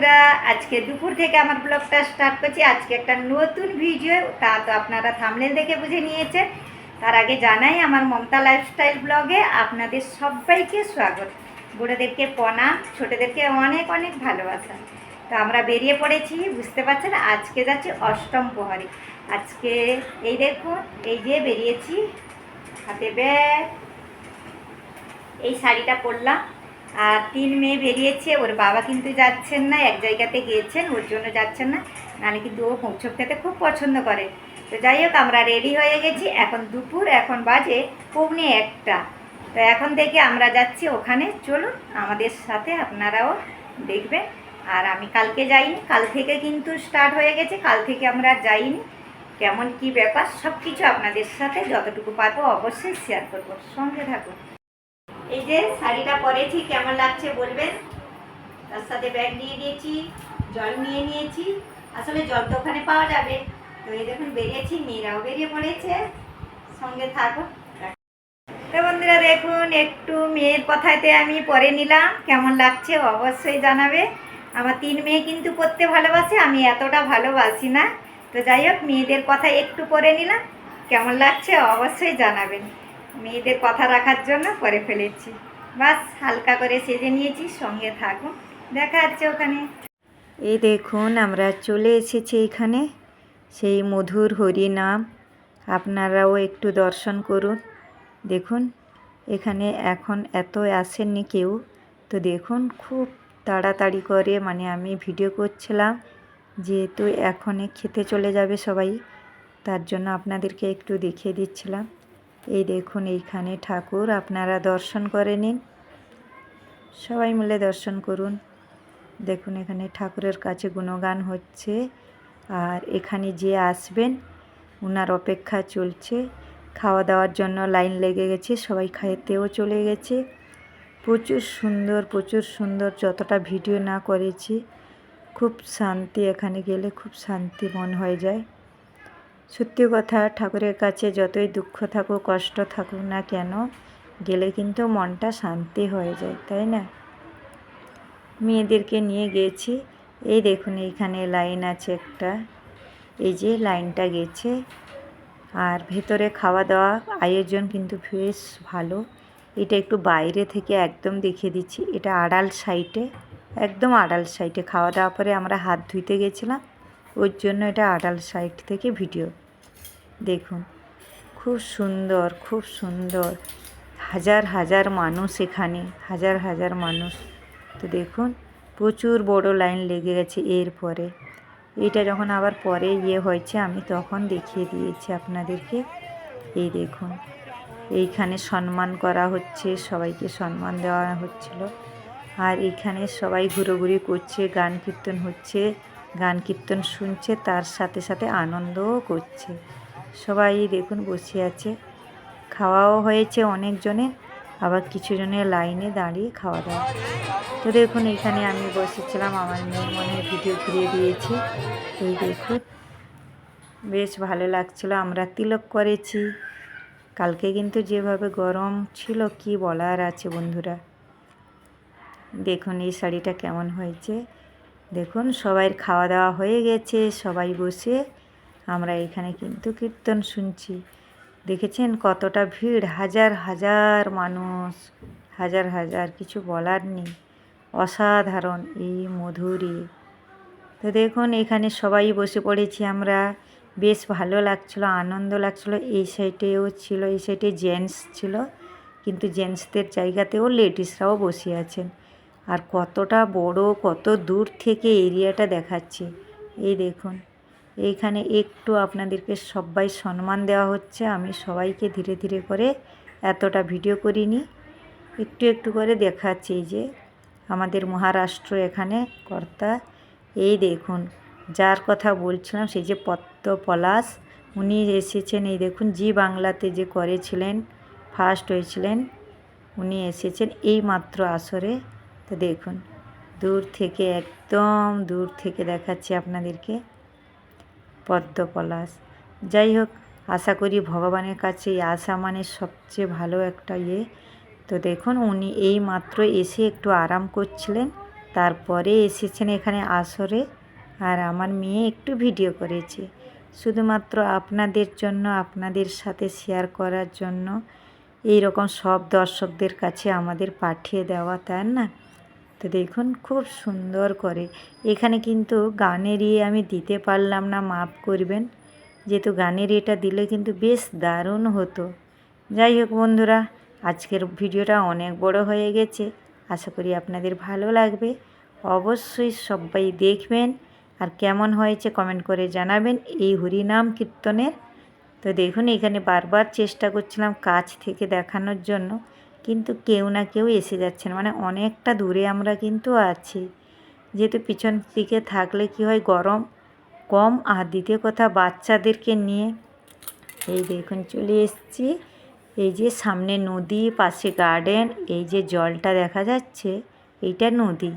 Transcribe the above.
বন্ধুরা, আজকে দুপুর থেকে আমার ব্লগটা স্টার্ট করছি। আজকে একটা নতুন ভিডিও তা তো আপনারা থামলেন দেখে বুঝে নিয়েছেন। তার আগে জানাই, আমার মমতা লাইফস্টাইল ব্লগে আপনাদের সবাইকে স্বাগত। বুড়োদেরকে প্রণাম ছোটোদেরকে অনেক অনেক ভালোবাসা। তো আমরা বেরিয়ে পড়েছি, বুঝতে পারছেন? আজকে যাচ্ছি অষ্টম প্রহরে। আজকে এই দেখুন, এই যে বেরিয়েছি। হাতে ব্যাগ। এই শাড়িটা পরলাম। আর তিন মেয়ে বেরিয়েছে, ওর বাবা কিন্তু যাচ্ছেন না, এক জায়গাতে গিয়েছেন, ওর জন্য যাচ্ছেন না। নাহলে কিন্তু ও হোঁচক খেতে খুব পছন্দ করে। তো যাই হোক, আমরা রেডি হয়ে গেছি। এখন দুপুর, এখন বাজে পৌনে একটা। তো এখন থেকে আমরা যাচ্ছি ওখানে। চলুন, আমাদের সাথে আপনারাও দেখবেন। আর আমি কালকে যাইনি, কাল থেকে কিন্তু স্টার্ট হয়ে গেছে, কাল থেকে আমরা যাইনি। কেমন কি ব্যাপার সব কিছু আপনাদের সাথে যতটুকু পারব অবশ্যই শেয়ার করব। সঙ্গে থাকুন। এই যে শাড়িটা পরেছি, কেমন লাগছে বলবেন? তার সাথে ব্যাগ নিয়ে নিয়েছি, জল নিয়ে নিয়েছি। আসলে জল তো ওখানে পাওয়া যাবে। তো এই দেখুন, বেরিয়েছি, মেয়েরাও বেরিয়ে পড়েছে। সঙ্গে থাকো। বন্ধুরা দেখুন, একটু মেয়ের কথাতে আমি পরে নিলাম। কেমন লাগছে অবশ্যই জানাবে। আমার তিন মেয়ে কিন্তু পড়তে ভালোবাসে, আমি এতটা ভালোবাসি না। তো যাই হোক, মেয়েদের কথা একটু পরে নিলাম। কেমন লাগছে অবশ্যই জানাবেন। মেয়েদের কথা রাখার জন্য করে ফেলেছি। বাস, হালকা করে সেজে নিয়েছি, সঙ্গে থাকুন দেখা যাচ্ছে ওখানে। এই দেখুন, আমরা চলে এসেছি এখানে। সেই মধুর হরি নাম। আপনারাও একটু দর্শন করুন। দেখুন, এখানে এখন এত আসেননি কেউ। তো দেখুন, খুব তাড়াতাড়ি করে মানে আমি ভিডিও করছিলাম। যেহেতু এখনই খেতে চলে যাবে সবাই, তার জন্য আপনাদেরকে একটু দেখিয়ে দিচ্ছিলাম। এই দেখুন এইখানে ঠাকুর, আপনারা দর্শন করে নিন। সবাই মিলে দর্শন করুন। দেখুন এখানে ঠাকুরের কাছে গুণগান হচ্ছে, আর এখানে যে আসবেন ওনার অপেক্ষা চলছে। খাওয়া দাওয়ার জন্য লাইন লেগে গেছে, সবাই খাইতেও চলে গেছে। প্রচুর সুন্দর প্রচুর সুন্দর, যতটা ভিডিও না করেছি, খুব শান্তি এখানে গেলে খুব শান্তি মন হয়ে যায়। সত্যি কথা, ঠাকুরের কাছে যতই দুঃখ থাকুক, কষ্ট থাকুক না কেন, গেলে কিন্তু মনটা শান্তি হয়ে যায়, তাই না? মেয়েদেরকে নিয়ে গেছি। এই দেখুন, এইখানে লাইন আছে একটা। এই যে লাইনটা গেছে। আর ভেতরে খাওয়া দাওয়া আয়োজন কিন্তু বেশ ভালো। এটা একটু বাইরে থেকে একদম দেখিয়ে দিচ্ছি। এটা আড়াল সাইডে একদম আড়াল সাইডে খাওয়া দাওয়া পরে আমরা হাত ধুইতে গেছিলাম। ওর জন্য এটা আড়াল সাইড থেকে ভিডিও। দেখুন, খুব সুন্দর খুব সুন্দর। হাজার হাজার মানুষ এখানে, হাজার হাজার মানুষ। তো দেখুন, প্রচুর বড় লাইন লেগে গেছে এরপরে। এটা যখন আবার পরে ইয়ে হয়েছে, আমি তখন দেখিয়ে দিয়েছি আপনাদেরকে। এই দেখুন, এইখানে সম্মান করা হচ্ছে, সবাইকে সম্মান দেওয়া হচ্ছিল। আর এখানে সবাই ঘুরোঘুরি করছে, গান কীর্তন হচ্ছে। গান কীর্তন শুনছে, তার সাথে সাথে আনন্দও করছে। সবাই দেখুন বসে আছে। খাওয়াও হয়েছে অনেকজনের আবার কিছু জনের লাইনে দাঁড়িয়ে খাওয়া দাওয়া তো দেখুন, এখানে আমি বসেছিলাম, আমার মেয়ে মনে ভিডিও ঘুরিয়ে দিয়েছি। এই দেখুন, বেশ ভালো লাগছিল, আমরা তিলক করেছি। কালকে কিন্তু যেভাবে গরম ছিল, কি বলার আছে বন্ধুরা? দেখুন, এই শাড়িটা কেমন হয়েছে। দেখুন, সবাইয়ের খাওয়া দাওয়া হয়ে গেছে, সবাই বসে আমরা এখানে কিন্তু কীর্তন শুনছি। দেখেছেন কতটা ভিড়? হাজার হাজার মানুষ, হাজার হাজার, কিছু বলার নেই। অসাধারণ এই মধুরী। তো দেখুন, এখানে সবাই বসে পড়েছি আমরা। বেশ ভালো লাগছিল, আনন্দ লাগছিল। এই সাইডেও ছিল, এই সাইডে জেন্টস ছিল। কিন্তু জেন্টসদের জায়গাতেও লেডিসরাও বসে আছেন। আর কতটা বড়, কত দূর থেকে এরিয়াটা দেখাচ্ছে। এই দেখুন, এইখানে একটু আপনাদেরকে সবাই সম্মান দেওয়া হচ্ছে। আমি সবাইকে ধীরে ধীরে করে এতটা ভিডিও করিনি। একটু একটু করে দেখাচ্ছি যে আমাদের মহারাষ্ট্র এখানে কর্তা। এই দেখুন, যার কথা বলছিলাম সেই যে পদ্ম পলাশ উনি এসেছেন। এই দেখুন, জি বাংলাতে যে করেছিলেন ফার্স্ট হয়েছিলেন, উনি এসেছেন। এই মাত্র আসরে তো দেখুন, দূর থেকে, একদম দূর থেকে দেখাচ্ছি আপনাদেরকে পদ্ম পলাশ। যাই হোক, আশা করি ভগবানের কাছে এই আশা মানে সবচেয়ে ভালো একটা ইয়ে। তো দেখুন, উনি এই মাত্র এসে একটু আরাম করছিলেন, তারপরে এসেছেন এখানে আসরে, আর আমার মেয়ে একটু ভিডিও করেছে। শুধুমাত্র আপনাদের জন্য, আপনাদের সাথে শেয়ার করার জন্য এই রকম সব দর্শকদের কাছে আমাদের পাঠিয়ে দেওয়া, তাই না? তো দেখুন, খুব সুন্দর করে। এখানে কিন্তু গানের ইয়ে আমি দিতে পারলাম না, মাফ করবেন। যেহেতু গানের এটা দিলে কিন্তু বেশ দারুণ হতো। যাই হোক বন্ধুরা, আজকের ভিডিওটা অনেক বড় হয়ে গেছে। আশা করি আপনাদের ভালো লাগবে। অবশ্যই সবাই দেখবেন। আর কেমন হয়েছে কমেন্ট করে জানাবেন এই হরিনাম কীর্তনের। তো দেখুন, এখানে বারবার চেষ্টা করছিলাম কাছ থেকে দেখানোর জন্য। কিন্তু কেউ না কেউ এসে যাচ্ছেন। মানে অনেকটা দূরে আমরা কিন্তু আছি। যেহেতু পিছন দিকে থাকলে কি হয়, গরম কম। আর দ্বিতীয় কথা, বাচ্চাদেরকে নিয়ে এই দেখুন, চলে এসেছি। এই যে সামনে নদী, পাশে গার্ডেন এই যে জলটা দেখা যাচ্ছে, এইটা নদী।